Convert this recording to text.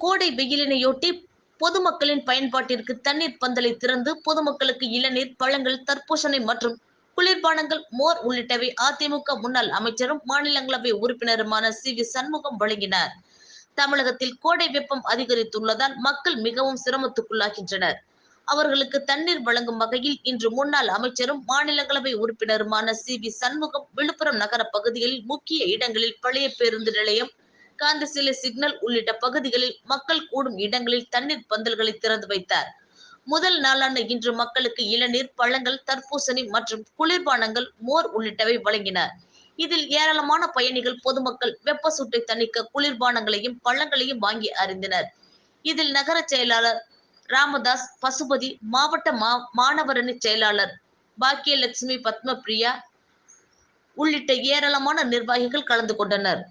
கோடை வெயிலினையொட்டி பொதுமக்களின் பயன்பாட்டிற்கு தண்ணீர் பந்தலை திறந்து பொதுமக்களுக்கு இளநீர் பழங்கள் தர்பூசணி மற்றும் குளிர்பானங்கள் மோர் உள்ளிட்டவை அதிமுக முன்னாள் அமைச்சரும் மாநிலங்களவை உறுப்பினருமான சி. வி. சண்முகம் வழங்கினார். தமிழகத்தில் கோடை வெப்பம் அதிகரித்துள்ளதால் மக்கள் மிகவும் சிரமத்துக்குள்ளாகின்றனர். அவர்களுக்கு தண்ணீர் வழங்கும் வகையில் இன்று முன்னாள் அமைச்சரும் மாநிலங்களவை உறுப்பினருமான சி. வி. சண்முகம் விழுப்புரம் நகர பகுதிகளில் முக்கிய இடங்களில் பழைய பேருந்து நிலையம் காந்தி சிலை சிக்னல் உள்ளிட்ட பகுதிகளில் மக்கள் கூடும் இடங்களில் தண்ணீர் பந்தல்களை திறந்து வைத்தார். முதல் நாளான இன்று மக்களுக்கு இளநீர் பழங்கள் தர்பூசணி மற்றும் குளிர்பானங்கள் மோர் உள்ளிட்டவை வழங்கினர் இதில் ஏராளமான பயணிகள் பொதுமக்கள் வெப்ப சூட்டை தணிக்க குளிர்பானங்களையும் பழங்களையும் வாங்கி அறிந்தனர். இதில் நகர செயலாளர் ராமதாஸ் பசுபதி மாவட்ட மா மாணவரணி செயலாளர் பாக்கியலட்சுமி பத்மபிரியா உள்ளிட்ட ஏராளமான நிர்வாகிகள் கலந்து கொண்டனர்.